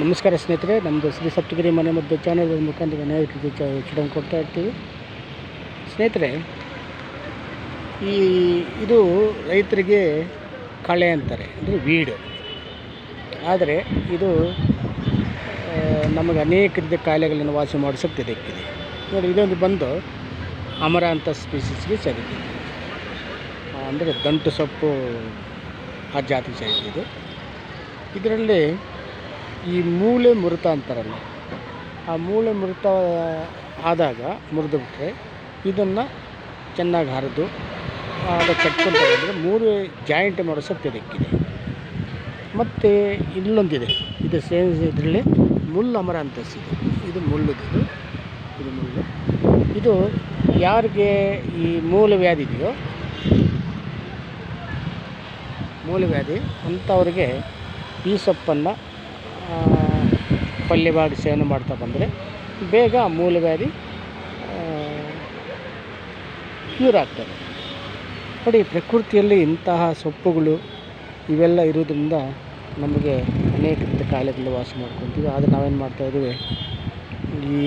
ನಮಸ್ಕಾರ ಸ್ನೇಹಿತರೆ ನಮ್ಮದು ಶ್ರೀ ಸಪ್ತಗಿರಿ ಮನೆ ಮದ್ದು ಚಾನಲ್ ಮುಖಾಂತರ ಅನೇಕ ರೀತಿ ಚ ಉಚಿತವನ್ನು ಕೊಡ್ತಾ ಇರ್ತೀವಿ. ಸ್ನೇಹಿತರೆ, ಈ ಇದು ರೈತರಿಗೆ ಕಳೆ ಅಂತಾರೆ ಅಂದರೆ ವೀಡು. ಆದರೆ ಇದು ನಮಗೆ ಅನೇಕ ರೀತಿಯ ಕಾಯಿಲೆಗಳನ್ನು ವಾಸಿ ಮಾಡಿಸೋಕ್ಕೆ ತೆಗೆದಿದೆ ನೋಡಿ, ಇದೊಂದು ಬಂದು ಅಮರ ಅಂತ ಸ್ಪೀಸೀಸ್ಗೆ ಸೇರಿದೆ. ಅಂದರೆ ದಂಟು ಸೊಪ್ಪು ಆ ಜಾತಿ ಸೇರಿದೆ ಇದರಲ್ಲಿ ಈ ಮೂಳೆ ಮುರಿತ ಅಂತಾರಲ್ಲ, ಆ ಮೂಳೆ ಮುರಿತ ಆದಾಗ ಮುರಿದು ಬಿಟ್ಟರೆ ಇದನ್ನು ಚೆನ್ನಾಗಿ ಹರಿದು ಅದು ಕಟ್ಕೊಂಡು ಅಂದರೆ ಮೂರು ಜಾಯಿಂಟ್ ಮಾಡೋ ಶಕ್ತಿ ಇದಕ್ಕಿದೆ ಮತ್ತು ಇಲ್ಲೊಂದಿದೆ, ಇದು ಸೇಮ್ ಇದರಲ್ಲಿ ಮುಳ್ಳು ಅಮರ ಅಂತ ಸಿಗುತ್ತೆ ಇದು ಮುಳ್ಳುದು ಇದು. ಮುಳ್ಳು. ಇದು ಯಾರಿಗೆ ಈ ಮೂಲವ್ಯಾಧಿ ಇದೆಯೋ ಮೂಲ ವ್ಯಾಧಿ ಅಂಥವ್ರಿಗೆ ಈ ಸೊಪ್ಪನ್ನು ಪಲ್ಯವಾಗಿ ಸೇವನೆ ಮಾಡ್ತಾ ಬಂದರೆ ಬೇಗ ಮೂಲ ಮೂಲವ್ಯಾಧಿ ಕ್ಯೂರ್ ಆಗ್ತದೆ. ನೋಡಿ ಪ್ರಕೃತಿಯಲ್ಲಿ ಇಂತಹ ಸೊಪ್ಪುಗಳು ಇವೆಲ್ಲ ಇರೋದ್ರಿಂದ ನಮಗೆ ಅನೇಕ ರೀತಿಯ ಕಾಯಿಲೆಗಳು ವಾಸಿ ಮಾಡ್ಕೊತೀವಿ ಆದರೆ ನಾವೇನು ಮಾಡ್ತಾಯಿದ್ದೀವಿ ಈ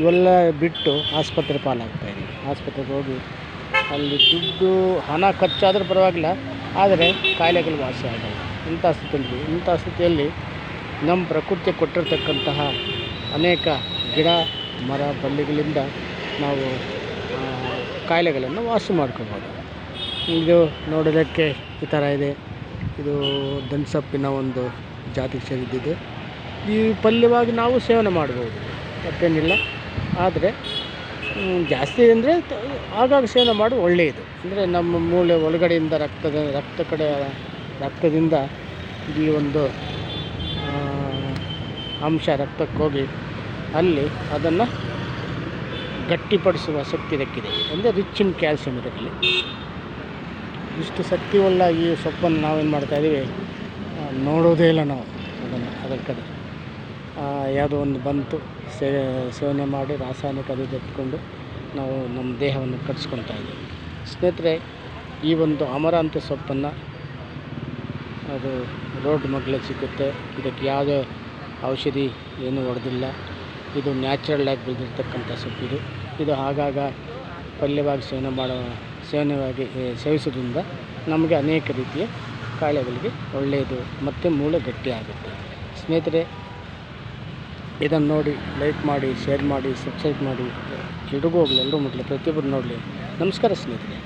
ಇವೆಲ್ಲ ಬಿಟ್ಟು ಆಸ್ಪತ್ರೆ ಪಾಲಾಗ್ತಾಯಿದ್ದೀವಿ ಆಸ್ಪತ್ರೆಗೆ ಹೋಗಿ ಅಲ್ಲಿ ದುಡ್ಡು, ಹಣ ಖರ್ಚಾದರೂ ಪರವಾಗಿಲ್ಲ, ಆದರೆ ಕಾಯಿಲೆಗಳು ವಾಸಿ ಆಗಲ್ಲ ಇಂಥ ಸ್ಥಿತಿಯಲ್ಲಿ ಇಂಥ ಸ್ಥಿತಿಯಲ್ಲಿ ನಮ್ಮ ಪ್ರಕೃತಿ ಕೊಟ್ಟಿರ್ತಕ್ಕಂತಹ ಅನೇಕ ಗಿಡ, ಮರ, ಬಳ್ಳಿಗಳಿಂದ ನಾವು ಕಾಯಿಲೆಗಳನ್ನು ವಾಸಿ ಮಾಡ್ಕೋಬೋದು. ಇದು ನೋಡೋದಕ್ಕೆ ಈ ಥರ ಇದೆ. ಇದು ದನ್ಸಪ್ಪಿನ ಒಂದು ಜಾತಿಗೆ ಸೇರಿದ್ದಿದೆ ಈ ಪಲ್ಯವಾಗಿ ನಾವು ಸೇವನೆ ಮಾಡ್ಬೋದು. ಮತ್ತೇನಿಲ್ಲ. ಆದರೆ ಜಾಸ್ತಿ ಅಂದರೆ ಆಗಾಗ ಸೇವನೆ ಮಾಡೋದು ಒಳ್ಳೆಯದು. ಅಂದರೆ ನಮ್ಮ ಮೂಳೆ ಒಳಗಡೆಯಿಂದ ರಕ್ತದ, ರಕ್ತ ಕಡೆ, ರಕ್ತದಿಂದ ಈ ಒಂದು ಅಂಶ ರಕ್ತಕ್ಕೋಗಿ ಅಲ್ಲಿ ಅದನ್ನು ಗಟ್ಟಿಪಡಿಸುವ ಶಕ್ತಿ ಇದಕ್ಕಿದೆ ಅಂದರೆ ರಿಚ್ ಇನ್ ಕ್ಯಾಲ್ಸಿಯಂ ಇದರಲ್ಲಿ. ಇಷ್ಟು ಶಕ್ತಿಯುಳ್ಳ ಈ ಸೊಪ್ಪನ್ನು ನಾವೇನು ಮಾಡ್ತಾಯಿದ್ದೀವಿ ನೋಡೋದೇ ಇಲ್ಲ ನಾವು ಅದನ್ನು, ಅದರ ಕಡೆ. ಯಾವುದೋ ಒಂದು ಬಂತು, ಸೇ, ಸೇವನೆ ಮಾಡಿ ರಾಸಾಯನಿಕ ಅದು ಎತ್ಕೊಂಡು ನಾವು ನಮ್ಮ ದೇಹವನ್ನು ಕಟ್ಸ್ಕೊತಾ ಇದ್ದೀವಿ. ಸ್ನೇಹಿತರೆ, ಈ ಒಂದು ಅಮರಾಂತ ಸೊಪ್ಪನ್ನು ಅದು ರೋಡ್ ಮಗ್ಲೇ ಸಿಗುತ್ತೆ. ಇದಕ್ಕೆ ಯಾವುದೇ ಔಷಧಿ ಏನು ಹೊಡೆದಿಲ್ಲ. ಇದು ನ್ಯಾಚುರಲ್ ಆಗಿ ಬೆಳೆದಿರ್ತಕ್ಕಂಥ ಸೊಪ್ಪಿದು ಇದು. ಆಗಾಗ ಪಲ್ಯವಾಗಿ ಸೇವನೆ ಮಾಡೋ ಸೇವನೆಯಾಗಿ ಸೇವಿಸೋದ್ರಿಂದ ನಮಗೆ ಅನೇಕ ರೀತಿಯ ಕಾಯಿಲೆಗಳಿಗೆ ಒಳ್ಳೆಯದು, ಮತ್ತು ಮೂಳೆ ಗಟ್ಟಿಯಾಗುತ್ತೆ ಸ್ನೇಹಿತರೆ, ಇದನ್ನು ನೋಡಿ, ಲೈಕ್ ಮಾಡಿ, ಶೇರ್ ಮಾಡಿ, ಸಬ್ಸ್ಕ್ರೈಬ್ ಮಾಡಿ. ಎಲ್ರಿಗೂ ಹೋಗಲಿ ಎಲ್ಲರೂ ಮುಟ್ಲಿ, ಪ್ರತಿಯೊಬ್ಬರು ನೋಡಲಿ. ನಮಸ್ಕಾರ ಸ್ನೇಹಿತರೆ.